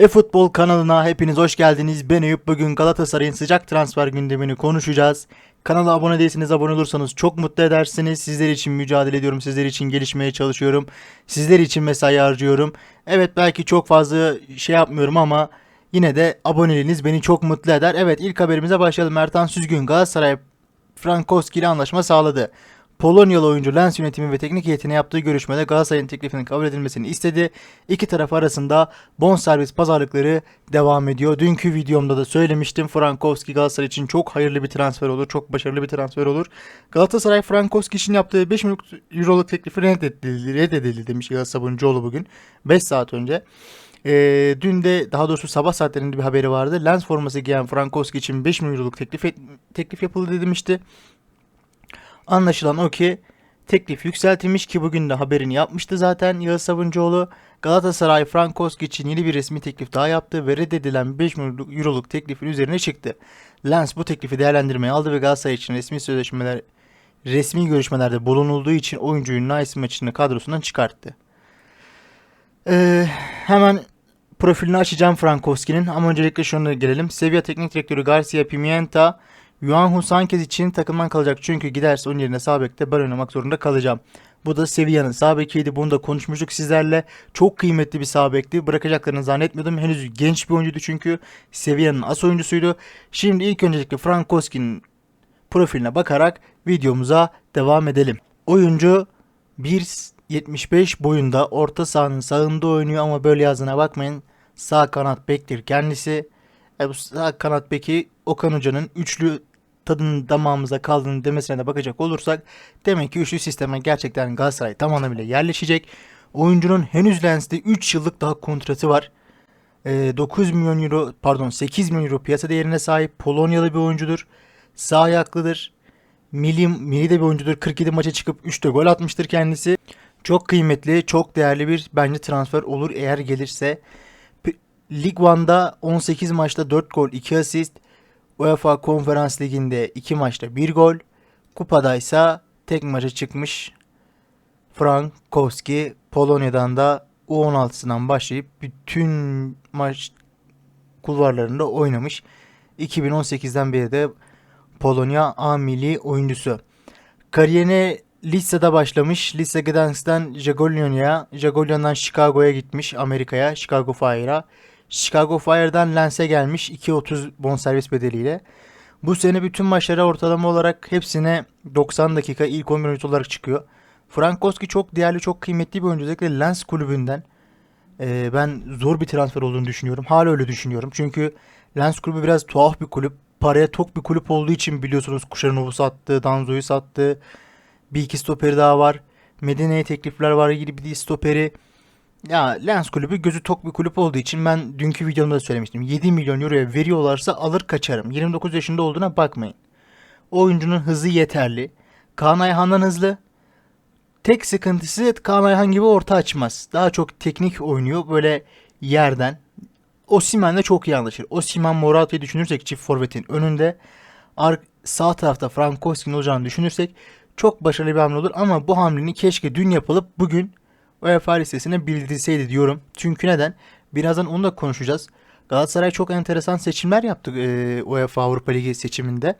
E-Futbol kanalına hepiniz hoş geldiniz. Ben Eyüp. Bugün Galatasaray'ın sıcak transfer gündemini konuşacağız. Kanala abone değilseniz abone olursanız çok mutlu edersiniz. Sizler için mücadele ediyorum. Sizler için gelişmeye çalışıyorum. Sizler için mesai harcıyorum. Evet belki çok fazla şey yapmıyorum ama yine de aboneliğiniz beni çok mutlu eder. Evet ilk haberimize başlayalım. Ertan Süzgün Galatasaray Frankowski ile anlaşma sağladı. Polonyalı oyuncu Lens yönetimi ve teknik heyetine yaptığı görüşmede Galatasaray'ın teklifinin kabul edilmesini istedi. İki taraf arasında bonservis pazarlıkları devam ediyor. Dünkü videomda da söylemiştim. Frankowski Galatasaray için çok hayırlı bir transfer olur. Çok başarılı bir transfer olur. Galatasaray Frankowski için yaptığı 5 milyon euroluk teklifi reddedildi, reddedildi demiş Yağız Sabuncuoğlu bugün. 5 saat önce. Ee, dün de daha doğrusu sabah saatlerinde bir haberi vardı. Lens forması giyen Frankowski için 5 milyon euroluk teklif, et- teklif yapıldı demişti. Anlaşılan o ki teklif yükseltilmiş ki bugün de haberini yapmıştı zaten Yağız Sabuncuoğlu. Galatasaray Frankowski için yeni bir resmi teklif daha yaptı ve reddedilen 5 milyon euroluk teklifin üzerine çıktı. Lens bu teklifi değerlendirmeye aldı ve Galatasaray için resmi sözleşmeler resmi görüşmelerde bulunulduğu için oyuncuyu Nice maçını kadrosundan çıkarttı. Ee, hemen profilini açacağım Frankowski'nin ama öncelikle şuna gelelim. Sevilla Teknik Direktörü Garcia Pimienta Juanjo Sanchez için takımdan kalacak çünkü giderse onun yerine sağ bekte ben oynamak zorunda kalacağım. Bu da Sevilla'nın sağ bekiydi. Bunu da konuşmuştuk sizlerle. Çok kıymetli bir sağ bekti. Bırakacaklarını zannetmiyordum. Henüz genç bir oyuncuydu çünkü Sevilla'nın as oyuncusuydu. Şimdi ilk öncelikle Frankowski'nin profiline bakarak videomuza devam edelim. Oyuncu 1.75 boyunda orta sahanın sağında oynuyor ama böyle yazdığına bakmayın. Sağ kanat bektir kendisi. E bu sağ kanat beki Okan Hoca'nın üçlü tadının damağımıza kaldığını demesine de bakacak olursak demek ki üçlü sisteme gerçekten Galatasaray tam anlamıyla yerleşecek. Oyuncunun henüz Lens'te 3 yıllık daha kontratı var. E, 9 milyon euro pardon 8 milyon euro piyasa değerine sahip Polonyalı bir oyuncudur. Sağ ayaklıdır. Milli, milli de bir oyuncudur. 47 maça çıkıp 3'te gol atmıştır kendisi. Çok kıymetli, çok değerli bir bence transfer olur eğer gelirse. Lig 1'da 18 maçta 4 gol, 2 asist. UEFA Konferans Ligi'nde 2 maçta 1 gol. Kupadaysa tek maça çıkmış Frankowski. Polonya'dan da U16'sından başlayıp bütün maç kulvarlarında oynamış. 2018'den beri de Polonya A milli oyuncusu. Kariyerine Lisa'da başlamış. Lisa Gdansk'tan Jagiellonia'ya, Jagiellonia'dan Chicago'ya gitmiş Amerika'ya, Chicago Fire'a. Chicago Fire'dan Lens'e gelmiş 2.30 bonservis bedeliyle. Bu sene bütün maçlara ortalama olarak hepsine 90 dakika ilk 11 oyuncu olarak çıkıyor. Frankowski çok değerli, çok kıymetli bir oyuncu. Özellikle Lens kulübünden ee, ben zor bir transfer olduğunu düşünüyorum. Hala öyle düşünüyorum. Çünkü Lens kulübü biraz tuhaf bir kulüp. Paraya tok bir kulüp olduğu için biliyorsunuz Kuşanov'u sattı, Danzo'yu sattı. Bir iki stoperi daha var. Medine'ye teklifler var gibi bir stoperi. Ya Lens kulübü gözü tok bir kulüp olduğu için ben dünkü videomda da söylemiştim. 7 milyon euroya veriyorlarsa alır kaçarım. 29 yaşında olduğuna bakmayın. O oyuncunun hızı yeterli. Kaan Ayhan'dan hızlı. Tek sıkıntısı Kaan Ayhan gibi orta açmaz. Daha çok teknik oynuyor böyle yerden. Osimhen'le çok iyi anlaşır. Osimhen Morata'yı düşünürsek çift forvetin önünde ar- sağ tarafta Frankowski'nin olacağını düşünürsek çok başarılı bir hamle olur ama bu hamlenin keşke dün yapılıp bugün UEFA listesine bildirseydi diyorum. Çünkü neden? Birazdan onu da konuşacağız. Galatasaray çok enteresan seçimler yaptı e, UEFA Avrupa Ligi seçiminde.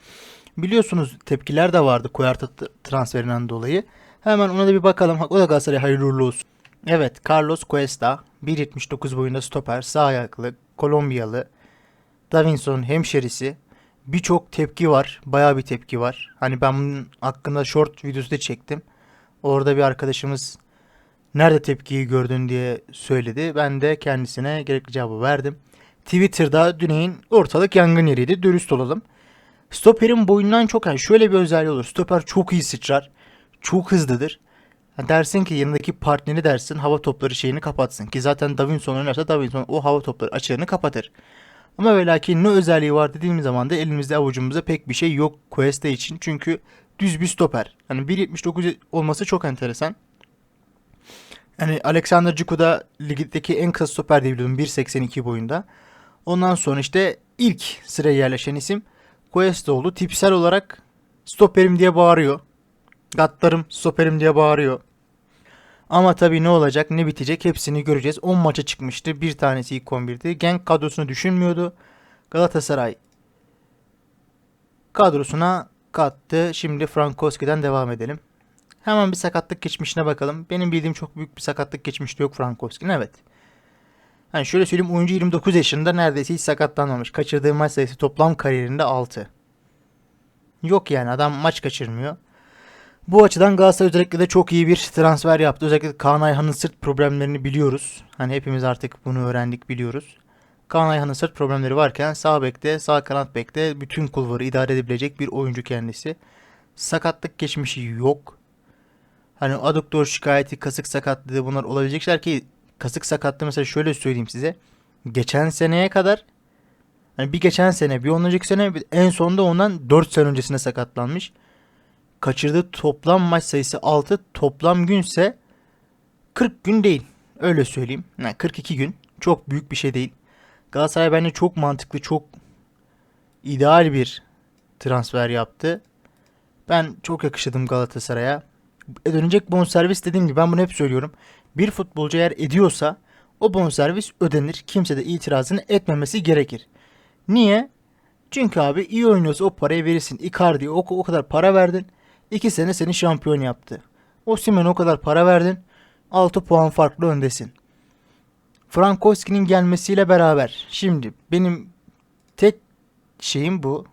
Biliyorsunuz tepkiler de vardı Cuarta t- transferinden dolayı. Hemen ona da bir bakalım. O da Galatasaray hayırlı uğurlu olsun. Evet, Carlos Cuesta 1.79 boyunda stoper, sağ ayaklı, Kolombiyalı. Davinson hemşerisi. Birçok tepki var. Bayağı bir tepki var. Hani ben bunun hakkında short videosu da çektim. Orada bir arkadaşımız nerede tepkiyi gördün diye söyledi. Ben de kendisine gerekli cevabı verdim. Twitter'da Düney'in ortalık yangın yeriydi. Dürüst olalım. Stoper'in boyundan çok yani şöyle bir özelliği olur. Stoper çok iyi sıçrar. Çok hızlıdır. Ha dersin ki yanındaki partneri dersin hava topları şeyini kapatsın. Ki zaten Davinson oynarsa Davinson o hava topları açığını kapatır. Ama ve lakin ne özelliği var dediğimiz zaman da elimizde avucumuzda pek bir şey yok Cuesta için. Çünkü düz bir stoper. Hani 1.79 olması çok enteresan. Yani Alexander Cuku da ligdeki en kısa stoper diye biliyordum 1.82 boyunda. Ondan sonra işte ilk sıraya yerleşen isim Cuesta oldu. Tipsel olarak stoperim diye bağırıyor. Gatlarım stoperim diye bağırıyor. Ama tabii ne olacak ne bitecek hepsini göreceğiz. 10 maça çıkmıştı. Bir tanesi ilk 11'di. Genk kadrosunu düşünmüyordu. Galatasaray kadrosuna kattı. Şimdi Frankowski'den devam edelim. Hemen bir sakatlık geçmişine bakalım. Benim bildiğim çok büyük bir sakatlık geçmişti yok Frankowski'nin evet. Yani şöyle söyleyeyim oyuncu 29 yaşında neredeyse hiç sakatlanmamış. Kaçırdığı maç sayısı toplam kariyerinde 6. Yok yani adam maç kaçırmıyor. Bu açıdan Galatasaray özellikle de çok iyi bir transfer yaptı. Özellikle Kaan Ayhan'ın sırt problemlerini biliyoruz. Hani hepimiz artık bunu öğrendik biliyoruz. Kaan Ayhan'ın sırt problemleri varken sağ bekte, sağ kanat bekte bütün kulvarı idare edebilecek bir oyuncu kendisi. Sakatlık geçmişi yok. Hani aduktor şikayeti, kasık sakatlığı bunlar olabilecek şeyler ki kasık sakatlığı mesela şöyle söyleyeyim size. Geçen seneye kadar hani bir geçen sene bir ondan önceki sene bir- en sonunda ondan 4 sene öncesine sakatlanmış. Kaçırdığı toplam maç sayısı 6 toplam günse 40 gün değil. Öyle söyleyeyim. Yani 42 gün. Çok büyük bir şey değil. Galatasaray bence çok mantıklı, çok ideal bir transfer yaptı. Ben çok yakıştırdım Galatasaray'a. Dönecek bonservis dediğim gibi ben bunu hep söylüyorum. Bir futbolcu eğer ediyorsa o bonservis ödenir. Kimse de itirazını etmemesi gerekir. Niye? Çünkü abi iyi oynuyorsa o parayı verirsin. Icardi'ye o, o kadar para verdin. 2 sene seni şampiyon yaptı. Osimhen'e o kadar para verdin. 6 puan farklı öndesin. Frankowski'nin gelmesiyle beraber şimdi benim tek şeyim bu.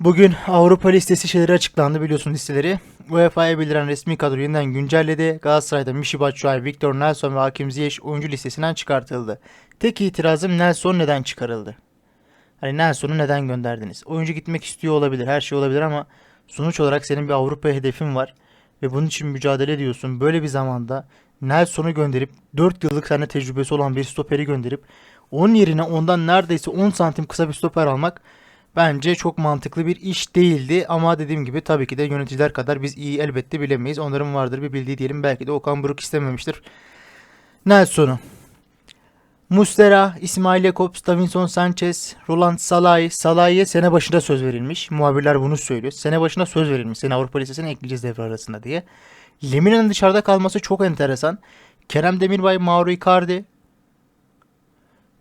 Bugün Avrupa listesi şeyleri açıklandı biliyorsun listeleri. UEFA'ya bildiren resmi kadro yeniden güncelledi. Galatasaray'da Michy Batshuayi, Victor Nelson ve Hakim Ziyech oyuncu listesinden çıkartıldı. Tek itirazım Nelson neden çıkarıldı? Hani Nelson'u neden gönderdiniz? Oyuncu gitmek istiyor olabilir, her şey olabilir ama sonuç olarak senin bir Avrupa hedefin var ve bunun için mücadele ediyorsun. Böyle bir zamanda Nelson'u gönderip 4 yıllık tane tecrübesi olan bir stoperi gönderip onun yerine ondan neredeyse 10 santim kısa bir stoper almak bence çok mantıklı bir iş değildi. Ama dediğim gibi tabii ki de yöneticiler kadar biz iyi elbette bilemeyiz. Onların vardır bir bildiği diyelim. Belki de Okan Buruk istememiştir. Nelson'u. Muslera, İsmail Jakobs, Davinson Sanchez, Roland Salai. Salai'ye sene başında söz verilmiş. Muhabirler bunu söylüyor. Sene başında söz verilmiş. Seni Avrupa Lisesi'ne ekleyeceğiz devre arasında diye. Lemina'nın dışarıda kalması çok enteresan. Kerem Demirbay, Mauro Icardi,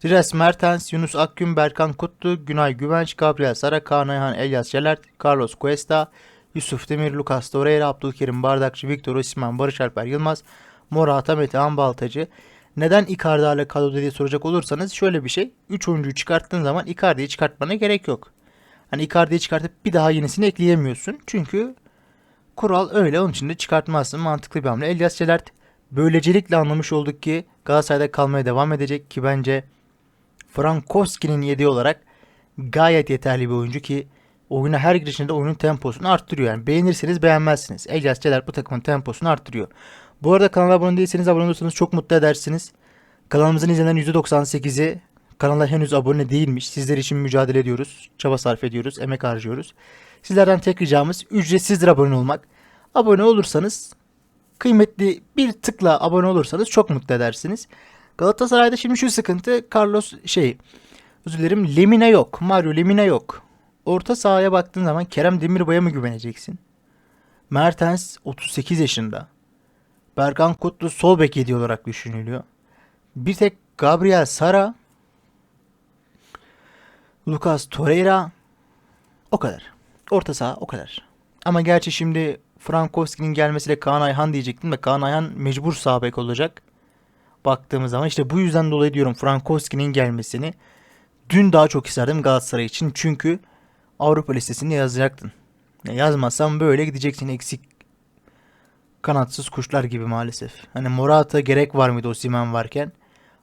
Dires Mertens, Yunus Akgün, Berkan Kutlu, Günay Güvenç, Gabriel Sara, Kaan Ayhan, Elias Celert, Carlos Cuesta, Yusuf Demir, Lucas Torreira, Abdülkerim Bardakçı, Victor Osimhen, Barış Alper Yılmaz, Morata, Metehan Baltacı. Neden Icardi hala kadroda diye soracak olursanız şöyle bir şey. 3 oyuncuyu çıkarttığın zaman Icardi'yi çıkartmana gerek yok. Hani Icardi'yi çıkartıp bir daha yenisini ekleyemiyorsun. Çünkü kural öyle onun için de çıkartmazsın. Mantıklı bir hamle. Elias Celert böylecelikle anlamış olduk ki Galatasaray'da kalmaya devam edecek ki bence Frankowski'nin yediği olarak gayet yeterli bir oyuncu ki oyuna her girişinde oyunun temposunu arttırıyor. Yani beğenirseniz beğenmezsiniz. Elias Celer bu takımın temposunu arttırıyor. Bu arada kanala abone değilseniz abone olursanız çok mutlu edersiniz. Kanalımızın izlenen %98'i kanala henüz abone değilmiş. Sizler için mücadele ediyoruz. Çaba sarf ediyoruz. Emek harcıyoruz. Sizlerden tek ricamız ücretsizdir abone olmak. Abone olursanız kıymetli bir tıkla abone olursanız çok mutlu edersiniz. Galatasaray'da şimdi şu sıkıntı Carlos şey özür dilerim Lemina yok. Mario Lemina yok. Orta sahaya baktığın zaman Kerem Demirbay'a mı güveneceksin? Mertens 38 yaşında. Berkan Kutlu sol bek yedi olarak düşünülüyor. Bir tek Gabriel Sara Lucas Torreira o kadar. Orta saha o kadar. Ama gerçi şimdi Frankowski'nin gelmesiyle Kaan Ayhan diyecektim de Kaan Ayhan mecbur sağ bek olacak. Baktığımız zaman işte bu yüzden dolayı diyorum Frankowski'nin gelmesini. Dün daha çok isterdim Galatasaray için çünkü Avrupa listesinde yazacaktın. Ya yazmazsan böyle gideceksin eksik kanatsız kuşlar gibi maalesef. Hani Morata gerek var mıydı Osimhen varken?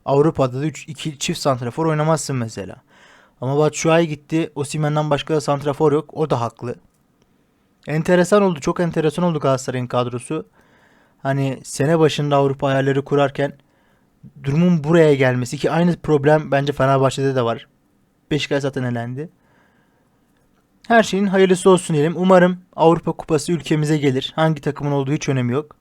Avrupa'da da 3 2 çift santrafor oynamazsın mesela. Ama Batshuayi gitti. Osimhen'den başka da santrafor yok. O da haklı. Enteresan oldu. Çok enteresan oldu Galatasaray'ın kadrosu. Hani sene başında Avrupa hayalleri kurarken durumun buraya gelmesi ki aynı problem bence Fenerbahçe'de de var. Beşiktaş zaten elendi. Her şeyin hayırlısı olsun diyelim. Umarım Avrupa Kupası ülkemize gelir. Hangi takımın olduğu hiç önemi yok.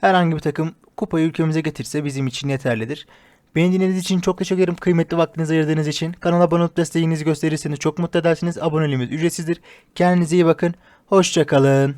Herhangi bir takım kupayı ülkemize getirse bizim için yeterlidir. Beni dinlediğiniz için çok teşekkür ederim. Kıymetli vaktinizi ayırdığınız için. Kanala abone olup desteğinizi gösterirseniz çok mutlu edersiniz. Aboneliğimiz ücretsizdir. Kendinize iyi bakın. Hoşçakalın.